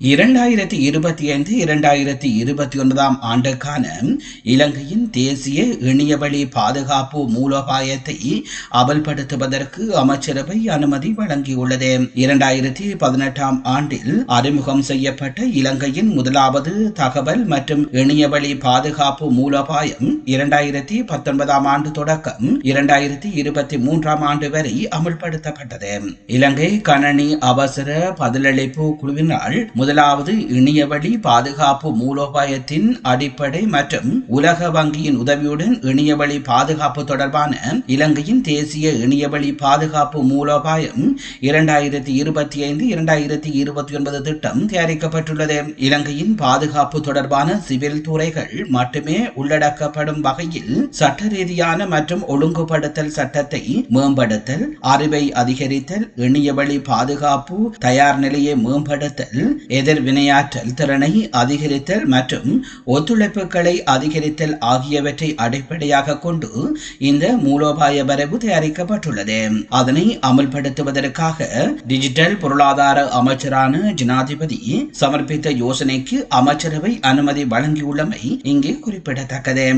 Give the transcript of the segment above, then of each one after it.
இரண்டாயிரத்தி இருபத்தி ஐந்து இரண்டாயிரத்தி இருபத்தி ஒன்பதாம் ஆண்டுக்கான இலங்கையின் தேசிய இணையவழி பாதுகாப்பு மூலோபாயத்தை அமல்படுத்துவதற்கு அமைச்சரவை அனுமதி வழங்கியுள்ளது. இரண்டாயிரத்தி பதினெட்டாம் ஆண்டில் அறிமுகம் செய்யப்பட்ட இலங்கையின் முதலாவது தகவல் மற்றும் இணையவழி பாதுகாப்பு மூலோபாயம் இரண்டாயிரத்தி பத்தொன்பதாம் ஆண்டு தொடக்கம் இரண்டாயிரத்தி இருபத்தி மூன்றாம் ஆண்டு வரை அமல்படுத்தப்பட்டது. இலங்கை கணனி அவசர பதிலளிப்பு குழுவினால் முதலாவது இணையவழி பாதுகாப்பு மூலோபாயத்தின் அடிப்படை மற்றும் உலக வங்கியின் உதவியுடன் இணையவழி பாதுகாப்பு தொடர்பான இலங்கையின் தேசிய இணையவழி பாதுகாப்பு மூலோபாயம் இரண்டாயிரத்தி இருபத்தி ஐந்து இரண்டாயிரத்தி இருபத்தி ஒன்பது திட்டம் தயாரிக்கப்பட்டுள்ளது. இலங்கையின் பாதுகாப்பு தொடர்பான சிவில் துறைகள் மட்டுமே உள்ளடக்கப்படும் வகையில் சட்ட ரீதியான மற்றும் ஒழுங்குபடுத்தல் சட்டத்தை மேம்படுத்தல் அறிவை அதிகரித்தல் இணையவழி பாதுகாப்பு தயார் நிலையை மேம்படுத்தல் எதிர்வினையாற்றல் திறனை அதிகரித்தல் மற்றும் ஒத்துழைப்புகளை அதிகரித்தல் ஆகியவற்றை அடிப்படையாக கொண்டு இந்த மூலோபாய வரைவு தயாரிக்கப்பட்டுள்ளது. அதனை அமல்படுத்துவதற்காக டிஜிட்டல் பொருளாதார அமைச்சரான ஜனாதிபதி சமர்ப்பித்த யோசனைக்கு அமைச்சரவை அனுமதி வழங்கியுள்ளமை இங்கே குறிப்பிடத்தக்கது.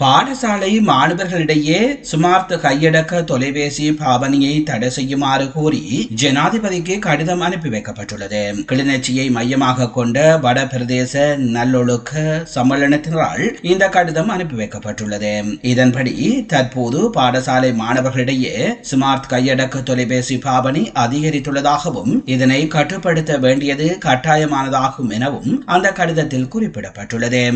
பாடசாலை மாணவர்களிடையே சுமார்த்த கையடக்க தொலைபேசி பாவனையை தடை செய்யுமாறு கோரி ஜனாதிபதிக்கு கடிதம் அனுப்பி வைக்கப்பட்டுள்ளது. கிளிநொச்சியை மையமாக கொண்ட வட பிரதேச நல்லொழுக்க சம்மேளனத்தினரால் இந்த கடிதம் அனுப்பி வைக்கப்பட்டுள்ளது. இதன்படி தற்போது பாடசாலை மாணவர்களிடையே ஸ்மார்ட் கையடக்க தொலைபேசி பாவனை அதிகரித்துள்ளதாகவும் இதனை கட்டுப்படுத்த வேண்டியது கட்டாயமானதாகும் எனவும் அந்த கடிதத்தில் குறிப்பிடப்பட்டுள்ளது.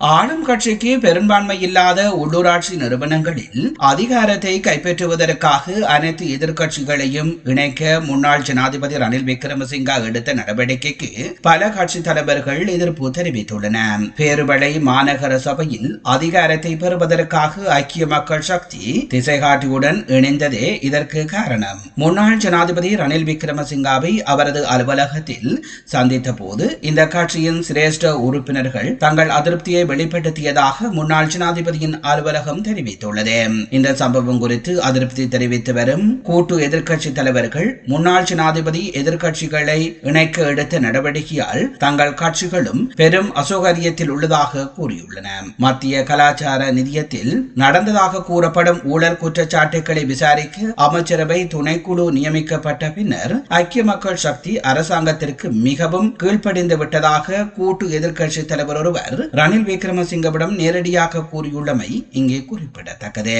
ஆளும் கட்சிக்கு பெரும்பான்மை இல்லாத உள்ளூராட்சி நிறுவனங்களில் அதிகாரத்தை கைப்பற்றுவதற்காக அனைத்து எதிர்க்கட்சிகளையும் இணைக்க முன்னாள் ஜனாதிபதி ரணில் விக்ரமசிங்கா எடுத்த நடவடிக்கைக்கு பல கட்சி தலைவர்கள் எதிர்ப்பு தெரிவித்துள்ளனர் பேருவளை மாநகர சபையில் அதிகாரத்தை பெறுவதற்காக ஐக்கிய மக்கள் சக்தி திசைகாட்டியுடன் இணைந்ததே இதற்கு காரணம். முன்னாள் ஜனாதிபதி ரணில் விக்ரமசிங்காவை அவரது அலுவலகத்தில் சந்தித்த போது இந்த கட்சியின் சிரேஷ்ட உறுப்பினர்கள் தங்கள் அதிருப்தியை வெளிப்படுத்தியதாக முன்னாள் ஜனாதிபதியின் அலுவலகம் தெரிவித்துள்ளது. இந்த சம்பவம் குறித்து அதிருப்தி தெரிவித்து வரும் கூட்டு எதிர்க்கட்சி தலைவர்கள் முன்னாள் ஜனாதிபதி எதிர்க்கட்சிகளை இணைக்க எடுத்த நடவடிக்கையால் தங்கள் கட்சிகளும் பெரும் அசௌகரியத்தில் உள்ளதாக கூறியுள்ளன. மத்திய கலாச்சார நிதியத்தில் நடந்ததாக கூறப்படும் ஊழல் குற்றச்சாட்டுகளை விசாரிக்க அமைச்சரவை துணைக்குழு நியமிக்கப்பட்ட பின்னர் ஐக்கிய மக்கள் சக்தி அரசாங்கத்திற்கு மிகவும் கீழ்ப்படிந்து விட்டதாக கூட்டு எதிர்க்கட்சி தலைவர் ஒருவர் ரணில் விக்ரமசிங்கவிடம் நேரடியாக கூறியுள்ளமை இங்கே குறிப்பிடத்தக்கது.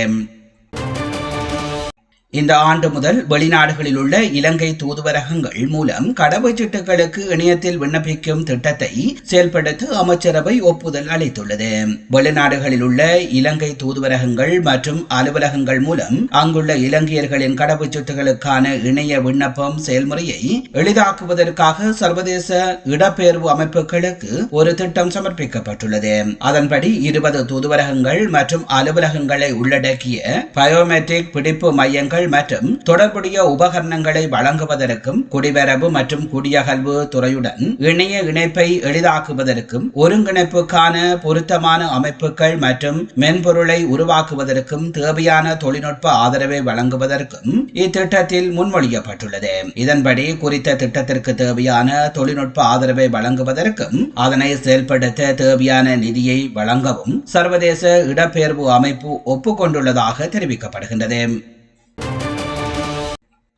இந்த ஆண்டு முதல் வெளிநாடுகளில் உள்ள இலங்கை தூதுவரகங்கள் மூலம் கடவுச்சீட்டுகளுக்கு இணையத்தில் விண்ணப்பிக்கும் திட்டத்தை செயல்படுத்த அமைச்சரவை ஒப்புதல் அளித்துள்ளது. வெளிநாடுகளில் உள்ள இலங்கை தூதுவரகங்கள் மற்றும் அலுவலகங்கள் மூலம் அங்குள்ள இலங்கையர்களின் கடவுச்சீட்டுகளுக்கான இணைய விண்ணப்பம் செயல்முறையை எளிதாக்குவதற்காக சர்வதேச இடப்பெயர்வு அமைப்புகளுக்கு ஒரு திட்டம் சமர்ப்பிக்கப்பட்டுள்ளது. அதன்படி இருபது தூதுவரகங்கள் மற்றும் அலுவலகங்களை உள்ளடக்கிய பயோமெட்ரிக் பிடிப்பு மையங்கள் மற்றும் தொடர்புடைய உபகரணங்களை வழங்குவதற்கும் குடிவரவு மற்றும் குடியகல்வு துறையுடன் இணைய இணைப்பை எளிதாக்குவதற்கும் ஒருங்கிணைப்புக்கான பொருத்தமான அமைப்புகள் மற்றும் மென்பொருளை உருவாக்குவதற்கும் தேவையான தொழில்நுட்ப ஆதரவை வழங்குவதற்கும் இத்திட்டத்தில் முன்மொழியப்பட்டுள்ளது. இதன்படி குறித்த திட்டத்திற்கு தேவையான தொழில்நுட்ப ஆதரவை வழங்குவதற்கும் அதனை செயல்படுத்த தேவையான நிதியை வழங்கவும் சர்வதேச இடப்பெயர்வு அமைப்பு ஒப்புக்கொண்டுள்ளதாக தெரிவிக்கப்படுகின்றது.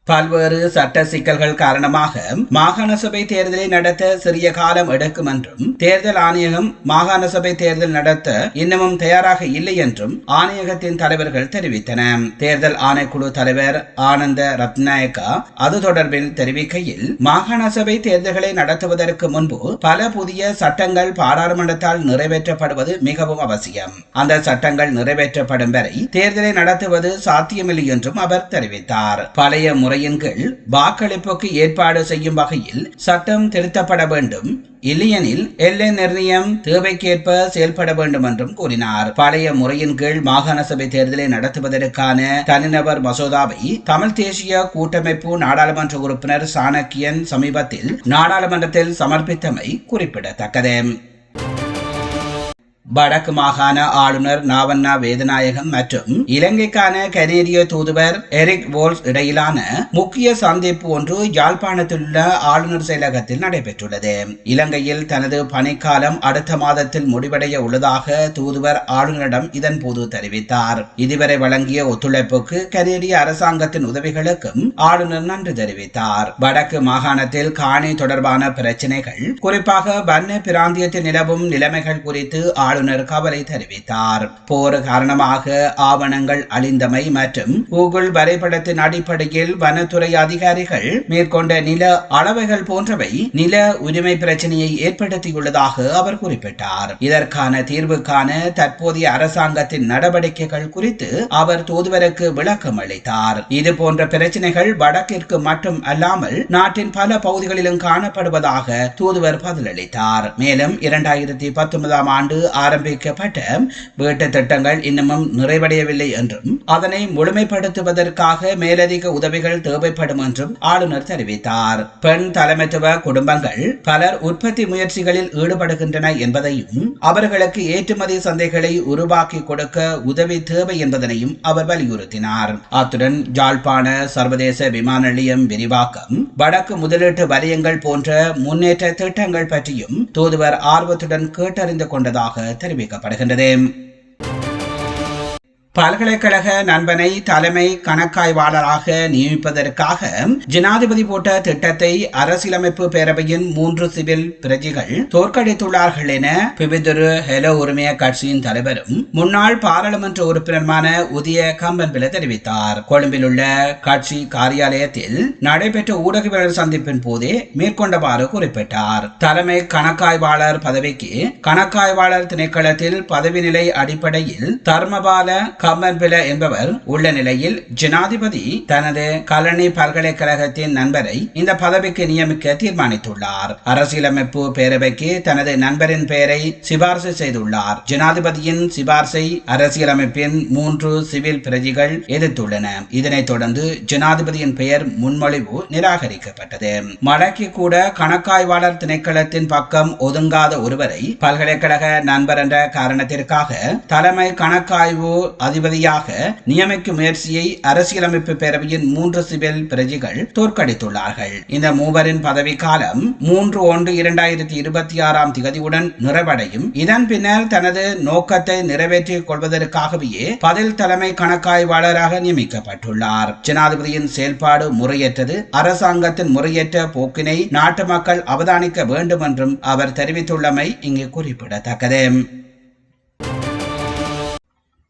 பல்வேறு சட்ட சிக்கல்கள் காரணமாக மாகாண சபை தேர்தலை நடத்த சிறிய காலம் எடுக்கும் என்றும் தேர்தல் ஆணையகம் மாகாண சபை தேர்தல் நடத்த இன்னமும் தயாராக இல்லை என்றும் ஆணையகத்தின் தலைவர்கள் தெரிவித்தன. தேர்தல் ஆணைக்குழு தலைவர் ஆனந்த ரத்நாயக்கா அது தொடர்பில் தெரிவிக்கையில் மாகாண சபை தேர்தல்களை நடத்துவதற்கு முன்பு பல புதிய சட்டங்கள் பாராளுமன்றத்தால் நிறைவேற்றப்படுவது மிகவும் அவசியம். அந்த சட்டங்கள் நிறைவேற்றப்படும் வரை தேர்தலை நடத்துவது சாத்தியமில்லை என்றும் அவர் தெரிவித்தார். பழைய முறையின் கீழ் வாக்களிப்புக்கு ஏற்பாடு செய்யும் வகையில் சட்டம் திருத்தப்பட வேண்டும். இல்லையெனில் எல்லை நிர்ணயம் தேவைக்கேற்ப செயல்பட வேண்டும் என்றும் கூறினார். பழைய முறையின் கீழ் மாகாண சபை தேர்தலை நடத்துவதற்கான தனிநபர் மசோதாவை தமிழ் தேசிய கூட்டமைப்பு நாடாளுமன்ற உறுப்பினர் சாணக்கியன் சமீபத்தில் நாடாளுமன்றத்தில் சமர்ப்பித்தமை குறிப்பிடத்தக்கது. வடக்கு மாகாண ஆளுநர் நாவண்ணா வேதநாயகம் மற்றும் இலங்கைக்கான கனேடிய தூதுவர் எரிக் வோல்ஸ் இடையிலான முக்கிய சந்திப்பு ஒன்று யாழ்ப்பாணத்தில் உள்ள ஆளுநர் செயலகத்தில் நடைபெற்றுள்ளது. இலங்கையில் தனது பணிக்காலம் அடுத்த மாதத்தில் முடிவடைய உள்ளதாக தூதுவர் ஆளுநரிடம் இதன் போது தெரிவித்தார். இதுவரை வழங்கிய ஒத்துழைப்புக்கு கனேடிய அரசாங்கத்தின் உதவிகளுக்கும் ஆளுநர் நன்றி தெரிவித்தார். வடக்கு மாகாணத்தில் காணி தொடர்பான பிரச்சினைகள் குறிப்பாக வன்ன பிராந்தியத்தில் நிலவும் நிலைமைகள் குறித்து ஆளுநர் ஆளுநர் கவலை தெரிவித்தார். போர் காரணமாக ஆவணங்கள் அழிந்தமை மற்றும் கூகுள் வரைபடத்தின் அடிப்படையில் வனத்துறை அதிகாரிகள் மேற்கொண்ட நில அளவைகள் போன்றவை நில உரிமை பிரச்சனையை ஏற்படுத்தியுள்ளதாக அவர் குறிப்பிட்டார். இதற்கான தீர்வுக்கான தற்போதைய அரசாங்கத்தின் நடவடிக்கைகள் குறித்து அவர் தூதுவருக்கு விளக்கம் அளித்தார். இது போன்ற பிரச்சனைகள் வடக்கிற்கு மட்டும் அல்லாமல் நாட்டின் பல பகுதிகளிலும் காணப்படுவதாக தூதுவர் பதிலளித்தார். மேலும் இரண்டாயிரத்தி பத்தொன்பதாம் ஆண்டு ஆரம்பிக்கப்பட்ட வீட்டு திட்டங்கள் இன்னமும் நிறைவடையவில்லை என்றும் அதனை முழுமைப்படுத்துவதற்காக மேலதிக உதவிகள் தேவைப்படும் என்றும் ஆளுநர் தெரிவித்தார். பெண் தலைமைத்துவ குடும்பங்கள் பலர் உற்பத்தி முயற்சிகளில் ஈடுபடுகின்றன என்பதையும் அவர்களுக்கு ஏற்றுமதி சந்தைகளை உருவாக்கி கொடுக்க உதவி தேவை என்பதனையும் அவர் வலியுறுத்தினார். அத்துடன் ஜாழ்ப்பாண சர்வதேச விமான நிலையம் விரிவாக்கம் வடக்கு முதலீட்டு வலயங்கள் போன்ற முன்னேற்ற திட்டங்கள் பற்றியும் தூதுவர் ஆர்வத்துடன் கேட்டறிந்து கொண்டதாக தெரிவிக்கப்படுகின்றது பல்கலைக்கழக நண்பனை தலைமை கணக்காய்வாளராக நியமிப்பதற்காக ஜனாதிபதி போட்ட திட்டத்தை அரசியலமைப்பு பேரவையின் மூன்று சிவில் பிரஜைகள் தோற்கடித்துள்ளார்கள் என பிபிதுரு ஹெலோ உரிமைய கட்சியின் தலைவரும் முன்னாள் பாராளுமன்ற உறுப்பினருமான உதய கம்பன்பில தெரிவித்தார். கொழும்பில் உள்ள கட்சி காரியாலயத்தில் நடைபெற்ற ஊடகவியலாளர் சந்திப்பின் போதே மேற்கொண்டவாறு குறிப்பிட்டார். தலைமை கணக்காய்வாளர் பதவிக்கு கணக்காய்வாளர் திணைக்களத்தில் பதவி நிலை அடிப்படையில் தர்மபால கம்மன்பில என்பவர் உள்ள நிலையில் ஜனாதிபதி தனது கலனி பல்கலைக்கழகத்தின் நண்பரை இந்த பதவிக்கு நியமிக்க தீர்மானித்துள்ளார். அரசியலமைப்பு பேரவைக்கு தனது நண்பரின் பெயரை சிபார்சு செய்துள்ளார். ஜனாதிபதியின் சிபார்சை அரசியலமைப்பின் மூன்று சிவில் பிரதிகள் எதிர்த்துள்ளன. இதனைத் தொடர்ந்து ஜனாதிபதியின் பெயர் முன்மொழிவு நிராகரிக்கப்பட்டது. மடக்கி கூட கணக்காய்வாளர் திணைக்களத்தின் பக்கம் ஒதுங்காத ஒருவரை பல்கலைக்கழக நண்பர் என்ற காரணத்திற்காக தலைமை கணக்காய்வு அதிபதியாக நியமிக்கும் முயற்சியை அரசியலமைப்பு பேரவையின் மூன்று சிவில் பிரஜிகள் தோற்கடித்துள்ளார்கள். இந்த மூவரின் பதவி காலம் மூன்று ஒன்று இரண்டாயிரத்தி இருபத்தி ஆறாம் திகதியுடன் நிறைவடையும். இதன் பின்னர் தனது நோக்கத்தை நிறைவேற்றிக் கொள்வதற்காகவே பதில் தலைமை கணக்காய்வாளராக நியமிக்கப்பட்டுள்ளார். ஜனாதிபதியின் செயல்பாடு முறையற்றது. அரசாங்கத்தின் முறையற்ற போக்கினை நாட்டு மக்கள் அவதானிக்க வேண்டும் என்றும் அவர் தெரிவித்துள்ளமை இங்கு குறிப்பிடத்தக்கது.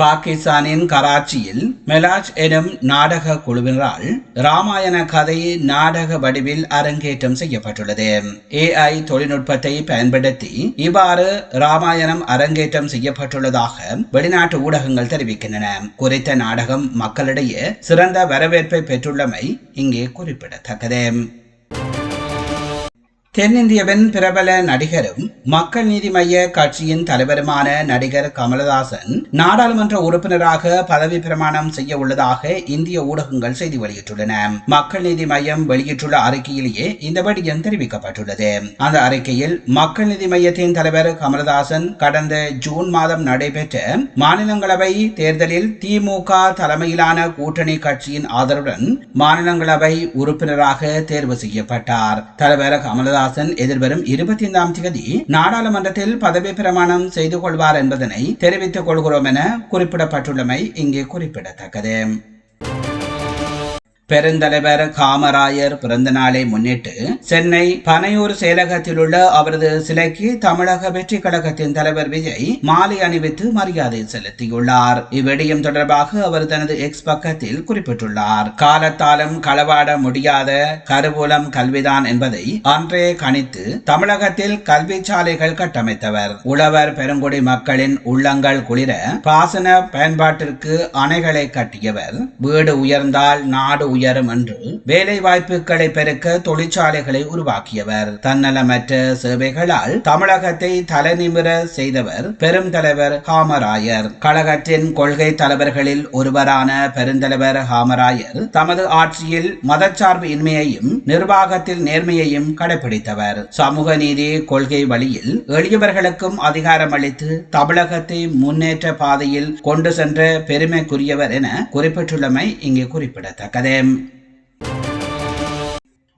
பாகிஸ்தானின் கராச்சியில் மெலாஜ் எனும் நாடக குழுவினரால் ராமாயண கதை நாடக வடிவில் அரங்கேற்றம் செய்யப்பட்டுள்ளது. ஏஐ தொழில்நுட்பத்தை பயன்படுத்தி இவ்வாறு ராமாயணம் அரங்கேற்றம் செய்யப்பட்டுள்ளதாக வெளிநாட்டு ஊடகங்கள் தெரிவிக்கின்றன. குறித்த நாடகம் மக்களிடையே சிறந்த வரவேற்பை பெற்றுள்ளமை இங்கே குறிப்பிடத்தக்கது. தென்னிந்தியவின் பிரபல நடிகரும் மக்கள் நீதி மைய கட்சியின் தலைவருமான நடிகர் கமலதாசன் நாடாளுமன்ற உறுப்பினராக பதவி பிரமாணம் செய்ய உள்ளதாக இந்திய ஊடகங்கள் செய்தி வெளியிட்டுள்ளன. மக்கள் நீதி மையம் வெளியிட்டுள்ள அறிக்கையிலேயே இந்த விடயம் தெரிவிக்கப்பட்டுள்ளது. அந்த அறிக்கையில் மக்கள் நீதி மையத்தின் தலைவர் கமலதாசன் கடந்த ஜூன் மாதம் நடைபெற்ற மாநிலங்களவை தேர்தலில் திமுக தலைமையிலான கூட்டணி கட்சியின் ஆதரவுடன் மாநிலங்களவை உறுப்பினராக தேர்வு செய்யப்பட்டார். தலைவர் கமலதாசன் சீனிவாசன் எதிர்வரும் இருபத்தி ஐந்தாம் தேதி நாடாளுமன்றத்தில் பதவி பிரமாணம் செய்து கொள்வார் என்பதனை தெரிவித்துக் கொள்கிறோம் என குறிப்பிடப்பட்டுள்ளமை இங்கே குறிப்பிடத்தக்கது. பெருந்தலைவர் காமராயர் பிறந்த நாளை முன்னிட்டு சென்னை பனையூர் செயலகத்தில் உள்ள அவரது சிலைக்கு தமிழக வெற்றி கழகத்தின் தலைவர் விஜய் மாலை அணிவித்து மரியாதை செலுத்தியுள்ளார். இவ்விடயம் தொடர்பாக அவர் தனது எக்ஸ் பக்கத்தில் குறிப்பிட்டுள்ளார். காலத்தாலும் களவாட முடியாத கருவூலம் கல்விதான் என்பதை அன்றே கணித்து தமிழகத்தில் கல்வி சாலைகள் கட்டமைத்தவர். உழவர் பெருங்குடி மக்களின் உள்ளங்கள் குளிர பாசன பயன்பாட்டிற்கு அணைகளை கட்டியவர். வீடு உயர்ந்தால் நாடு உயரும் என்று வேலை வாய்ப்புகளை பெருக்க தொழிற்சாலைகளை உருவாக்கியவர். தன்னலமற்ற சேவைகளால் தமிழகத்தை தலைநிமிர செய்தவர் பெரும் தலைவர் கழகத்தின் கொள்கை தலைவர்களில் ஒருவரான பெருந்தலைவர் ஹாமராயர் தமது ஆட்சியில் மதச்சார்பு இன்மையையும் நிர்வாகத்தில் நேர்மையையும் கடைபிடித்தவர். சமூக நீதி கொள்கை வழியில் எளியவர்களுக்கும் அதிகாரம் அளித்து தமிழகத்தை முன்னேற்ற பாதையில் கொண்டு சென்ற பெருமைக்குரியவர் என குறிப்பிட்டுள்ளமை இங்கே குறிப்பிடத்தக்கது. and